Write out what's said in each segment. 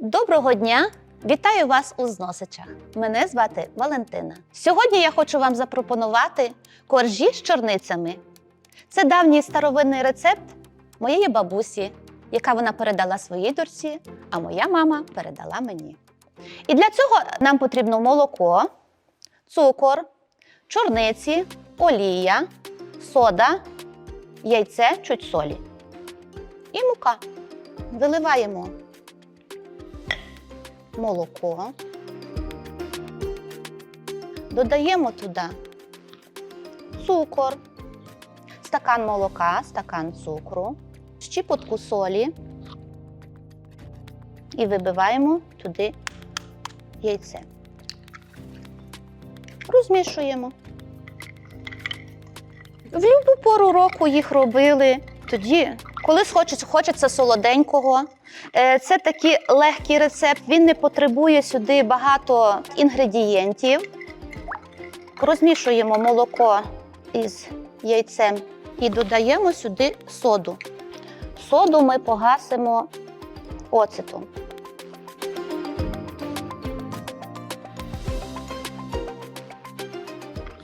Доброго дня! Вітаю вас у зносичах. Мене звати Валентина. Сьогодні я хочу вам запропонувати коржі з чорницями. Це давній старовинний рецепт моєї бабусі, яка вона передала своїй дочці, а моя мама передала мені. І для цього нам потрібно молоко, цукор, чорниці, олія, сода, яйце, чуть солі і мука. Виливаємо молоко. Додаємо туди цукор, стакан молока, стакан цукру, щіпотку солі і вибиваємо туди яйце. Розмішуємо. В любу пору року їх робили. Тоді, коли хочеться, хочеться солоденького. Е, Це такий легкий рецепт, він не потребує сюди багато інгредієнтів. Розмішуємо молоко із яйцем і додаємо сюди соду. Соду ми погасимо оцетом.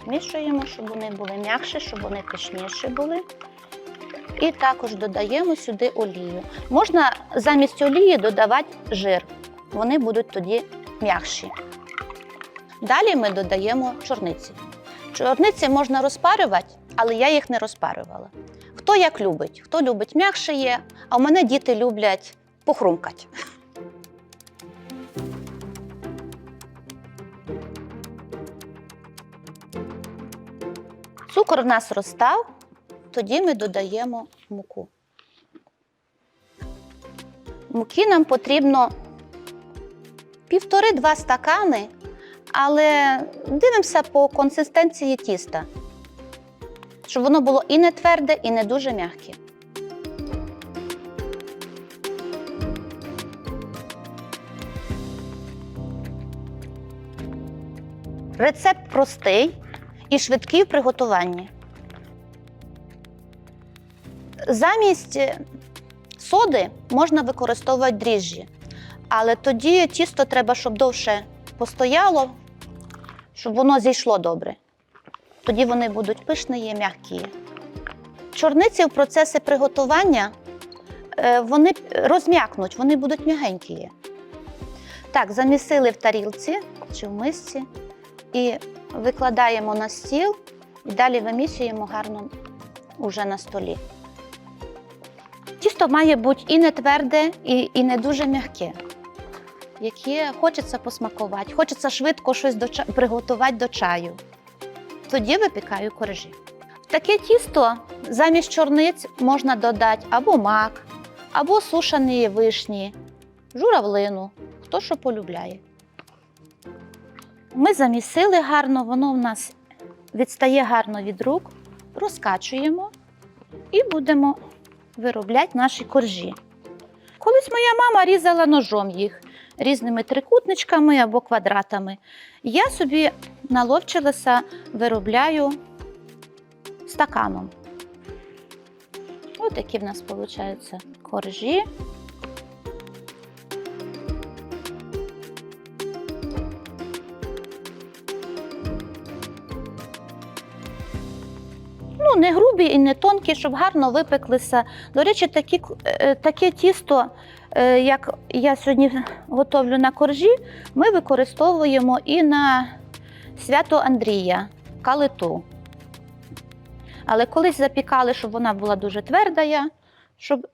Змішуємо, щоб вони були м'якші, щоб вони пишніші були. І також додаємо сюди олію. Можна замість олії додавати жир. Вони будуть тоді м'якші. Далі ми додаємо чорниці. Чорниці можна розпарювати, але я їх не розпарювала. Хто як любить, хто любить м'якше є, а у мене діти люблять похрумкати. Цукор в нас розстав, тоді ми додаємо муку. Муки нам потрібно півтори-два стакани, але дивимося по консистенції тіста, щоб воно було і не тверде, і не дуже м'яке. Рецепт простий і швидкий в приготуванні. Замість соди можна використовувати дріжджі, але тоді тісто треба, щоб довше постояло, щоб воно зійшло добре. Тоді вони будуть пишні і м'які. Чорниці в процесі приготування е, вони розм'якнуть, вони будуть м'ягенькі. Так, замісили в тарілці чи в мисці і викладаємо на стіл і далі вимісюємо гарно уже на столі. Тісто має бути і не тверде, і, і не дуже м'яке, яке хочеться посмакувати, хочеться швидко щось до, ча- приготувати до чаю. Тоді випікаю коржі. В таке тісто замість чорниць можна додати або мак, або сушені вишні, журавлину, хто що полюбляє. Ми замісили гарно, воно в нас відстає гарно від рук, розкачуємо і будемо виробляти наші коржі. Колись моя мама різала ножом їх різними трикутничками або квадратами. Я собі наловчилася, виробляю стаканом. Ось такі в нас виходять коржі. Не грубі і не тонкі, щоб гарно випеклися. До речі, такі, е, таке тісто, е, як я сьогодні готовлю на коржі, ми використовуємо і на свято Андрія, калиту. Але колись запікали, щоб вона була дуже тверда, щоб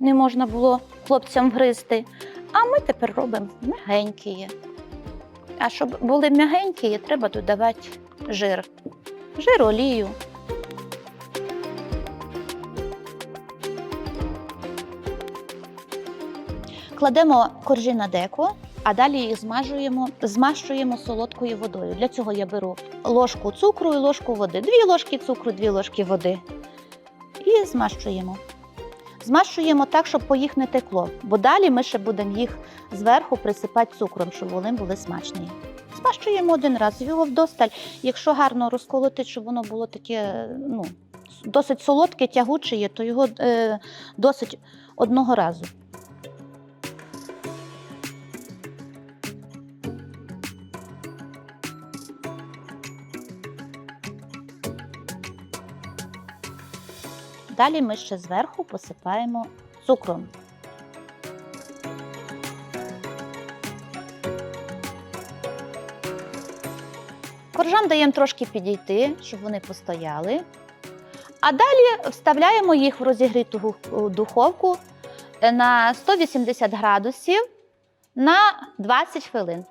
не можна було хлопцям гризти. А ми тепер робимо м'ягенькі. А щоб були м'ягенькі, треба додавати жир. Жир, олію. Кладемо коржі на деко, а далі їх змажуємо, змащуємо солодкою водою. Для цього я беру ложку цукру і ложку води. Дві ложки цукру, дві ложки води. І змащуємо. Змащуємо так, щоб по їх не текло, бо далі ми ще будемо їх зверху присипати цукром, щоб вони були смачні. Змащуємо один раз, його вдосталь. Якщо гарно розколотити, щоб воно було таке, ну, досить солодке, тягуче, то його е, досить одного разу. Далі ми ще зверху посипаємо цукром. Коржам даємо трошки підійти, щоб вони постояли. А далі вставляємо їх в розігріту духовку е, на 180 градусів на 20 хвилин.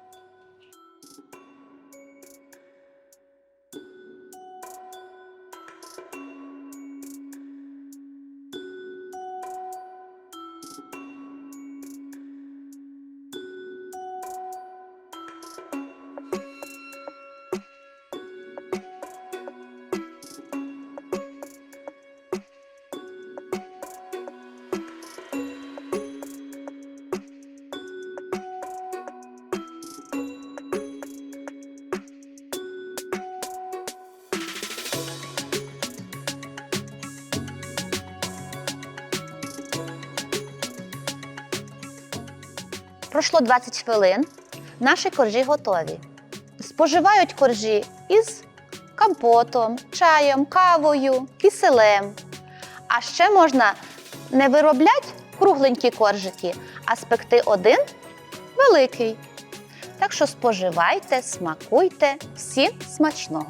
Пройшло 20 хвилин. Наші коржі готові. Споживають коржі із компотом, чаєм, кавою, киселем. А ще можна не виробляти кругленькі коржики, а спекти один великий. Так що споживайте, смакуйте, всім смачного!